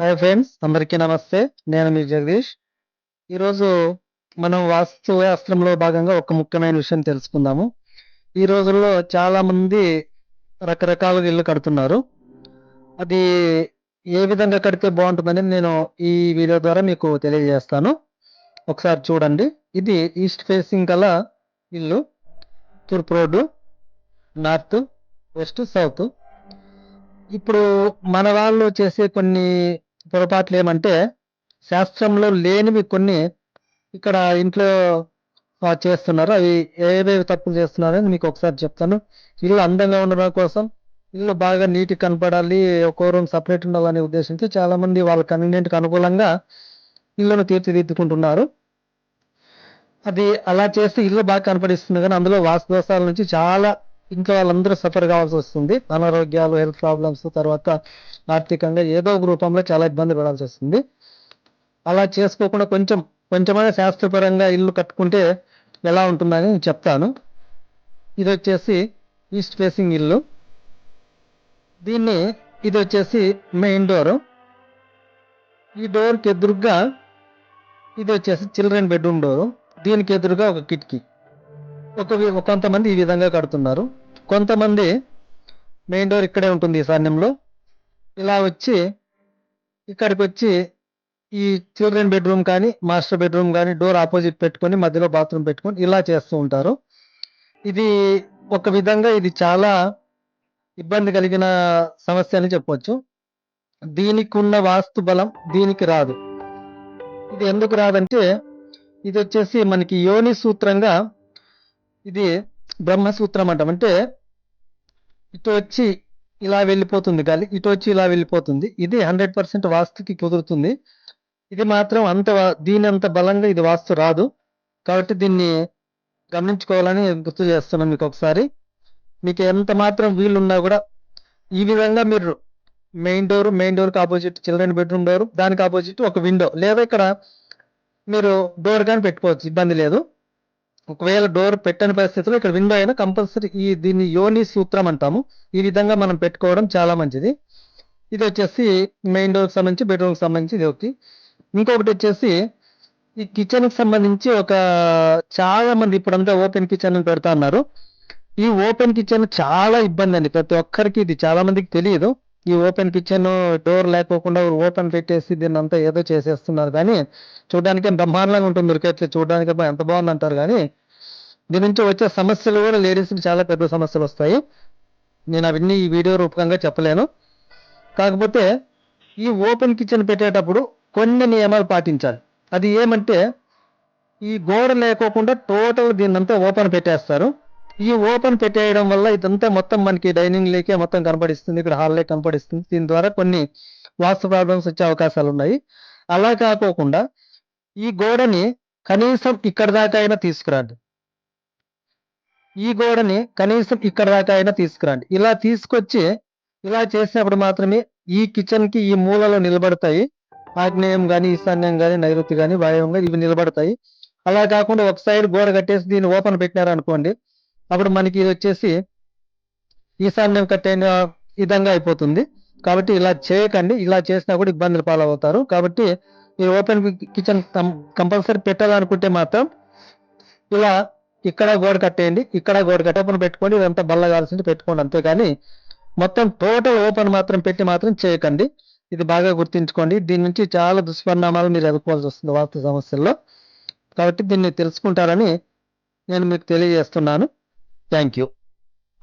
Hi friends అందరికీ నమస్తే. నేను మీ జగదీష్. ఈరోజు మనం వాస్తు శాస్త్రంలో భాగంగా ఒక ముఖ్యమైన విషయం తెలుసుకుందాము. ఈ రోజుల్లో చాలామంది రకరకాల ఇల్లు కడుతున్నారు. అది ఏ విధంగా కడితే బాగుంటుందని నేను ఈ వీడియో ద్వారా మీకు తెలియజేస్తాను. ఒకసారి చూడండి. ఇది ఈస్ట్ ఫేసింగ్ గల ఇల్లు. తూర్పు రోడ్డు నార్త్ వెస్ట్ సౌత్. ఇప్పుడు మన వాళ్ళు చేసే కొన్ని పొరపాట్లు ఏమంటే శాస్త్రంలో లేనివి కొన్ని ఇక్కడ ఇంట్లో చేస్తున్నారు. అవి ఏవేవి తప్పులు చేస్తున్నారని మీకు ఒకసారి చెప్తాను. ఇల్లు అందంగా ఉండడం కోసం ఇల్లు బాగా నీట్గా కనపడాలి ఒక్కో రూమ్ సపరేట్ ఉండాలనే ఉద్దేశంతో చాలా మంది వాళ్ళ కన్వీనియంట్కి అనుకూలంగా ఇల్లును తీర్చిదిద్దుకుంటున్నారు. అది అలా చేస్తే ఇల్లు బాగా కనపడిస్తుంది కానీ అందులో వాస్తదోషాల నుంచి చాలా ఇంట్లో వాళ్ళందరూ సఫర్ కావాల్సి వస్తుంది. అనారోగ్యాలు హెల్త్ ప్రాబ్లమ్స్ తర్వాత ఆర్థికంగా ఏదో ఒక రూపంలో చాలా ఇబ్బంది పడాల్సి వస్తుంది. అలా చేసుకోకుండా కొంచెం కొంచెమైనా శాస్త్రపరంగా ఇల్లు కట్టుకుంటే ఎలా ఉంటుందని నేను చెప్తాను. ఇది వచ్చేసి ఈస్ట్ ఫేసింగ్ ఇల్లు. దీన్ని ఇది వచ్చేసి మెయిన్ డోర్. ఈ డోర్కి ఎదురుగా ఇది వచ్చేసి చిల్డ్రన్ బెడ్రూమ్ డోరు. దీనికి ఎదురుగా ఒక కిటికీ. ఒక కొంతమంది ఈ విధంగా కడుతున్నారు. కొంతమంది మెయిన్ డోర్ ఇక్కడే ఉంటుంది ఈశాన్యంలో ఇలా వచ్చి ఇక్కడికి వచ్చి ఈ చిల్డ్రన్ బెడ్రూమ్ కానీ మాస్టర్ బెడ్రూమ్ కానీ డోర్ ఆపోజిట్ పెట్టుకొని మధ్యలో బాత్రూమ్ పెట్టుకొని ఇలా చేస్తూ ఉంటారు. ఇది ఒక విధంగా ఇది చాలా ఇబ్బంది కలిగిన సమస్య అని చెప్పొచ్చు. దీనికి ఉన్న వాస్తు బలం దీనికి రాదు. ఇది ఎందుకు రాదంటే ఇది వచ్చేసి మనకి యోని సూత్రంగా ఇది బ్రహ్మసూత్రం అంటాం. అంటే ఇటు వచ్చి ఇలా వెళ్ళిపోతుంది. గాలి ఇటు వచ్చి ఇలా వెళ్ళిపోతుంది. ఇది హండ్రెడ్ పర్సెంట్ వాస్తుకి కుదురుతుంది. ఇది మాత్రం అంత దీని అంత బలంగా ఇది వాస్తు రాదు. కాబట్టి దీన్ని గమనించుకోవాలని గుర్తు చేస్తున్నాను మీకు ఒకసారి. మీకు ఎంత మాత్రం వీలున్నా కూడా ఈ విధంగా మీరు మెయిన్ డోర్ మెయిన్ డోర్కి ఆపోజిట్ చిల్డ్రన్ బెడ్రూమ్ డోర్ దానికి ఆపోజిట్ ఒక విండో. లేదా ఇక్కడ మీరు డోర్ కానీ పెట్టుకోవచ్చు. ఇబ్బంది లేదు. ఒకవేళ డోర్ పెట్టని పరిస్థితిలో ఇక్కడ విండో అయినా కంపల్సరీ ఈ దీన్ని యోని సూత్రం అంటాము. ఈ విధంగా మనం పెట్టుకోవడం చాలా మంచిది. ఇది వచ్చేసి మెయిన్ డోర్కి సంబంధించి బెడ్రూమ్కి సంబంధించి ఇది ఒకటి. ఇంకొకటి వచ్చేసి ఈ కిచెన్కి సంబంధించి ఒక చాలా మంది ఇప్పుడంతా ఓపెన్ కిచెన్ పెడతా ఉన్నారు. ఈ ఓపెన్ కిచెన్ చాలా ఇబ్బంది అండి. ప్రతి ఒక్కరికి ఇది చాలా మందికి తెలియదు. ఈ ఓపెన్ కిచెన్ డోర్ లేకోకుండా ఓపెన్ పెట్టేసి దీన్ని అంతా ఏదో చేసేస్తున్నారు. కానీ చూడడానికి బ్రహ్మాండంగా ఉంటుంది ఉరికైతే చూడడానికి ఎంత బాగుంది అంటారు కానీ దీని నుంచి వచ్చే సమస్యలు కూడా లేడీస్కి చాలా పెద్ద సమస్యలు వస్తాయి. నేను అవన్నీ ఈ వీడియో రూపకంగా చెప్పలేను. కాకపోతే ఈ ఓపెన్ కిచెన్ పెట్టేటప్పుడు కొన్ని నియమాలు పాటించాలి. అది ఏమంటే ఈ గోడ లేకోకుండా టోటల్ దీన్నంతా ఓపెన్ పెట్టేస్తారు. ఈ ఓపెన్ పెట్టేయడం వల్ల ఇదంతా మొత్తం మనకి డైనింగ్ లేకే మొత్తం కనపడిస్తుంది. ఇక్కడ హాల్ కనపడిస్తుంది. దీని ద్వారా కొన్ని వాస్తు ప్రాబ్లమ్స్ వచ్చే అవకాశాలు ఉన్నాయి. అలా కాకోకుండా ఈ గోడని కనీసం ఇక్కడ దాకా అయినా తీసుకురండి. ఈ గోడని కనీసం ఇక్కడ దాకా అయినా తీసుకురండి. ఇలా తీసుకొచ్చి ఇలా చేసినప్పుడు మాత్రమే ఈ కిచెన్కి ఈ మూలలో నిలబడతాయి. ఆగ్నేయం కానీ ఈశాన్యం కానీ నైరుతి కానీ వాయువం ఇవి నిలబడతాయి. అలా కాకుండా ఒక సైడ్ గోడ కట్టేసి దీన్ని ఓపెన్ పెట్టినారు అనుకోండి అప్పుడు మనకి ఇది వచ్చేసి ఈశాన్యం కట్టే విధంగా అయిపోతుంది. కాబట్టి ఇలా చేయకండి. ఇలా చేసినా కూడా ఇబ్బందులు పాలవుతారు. కాబట్టి మీరు ఓపెన్ కిచెన్ కంపల్సరీ పెట్టాలనుకుంటే మాత్రం ఇలా ఇక్కడ గోడ కట్టేయండి. ఇక్కడ గోడ కట్ట ఓపెన్ పెట్టుకోండి. ఇదంతా బల్ల కావాల్సింది పెట్టుకోండి అంతేగాని మొత్తం టోటల్ ఓపెన్ మాత్రం పెట్టి మాత్రం చేయకండి. ఇది బాగా గుర్తుంచుకోండి. దీని నుంచి చాలా దుష్పరిణామాలు మీరు ఎదుర్కోవాల్సి వస్తుంది వాస్తు సమస్యల్లో. కాబట్టి దీన్ని తెలుసుకుంటారని నేను మీకు తెలియజేస్తున్నాను. Thank you.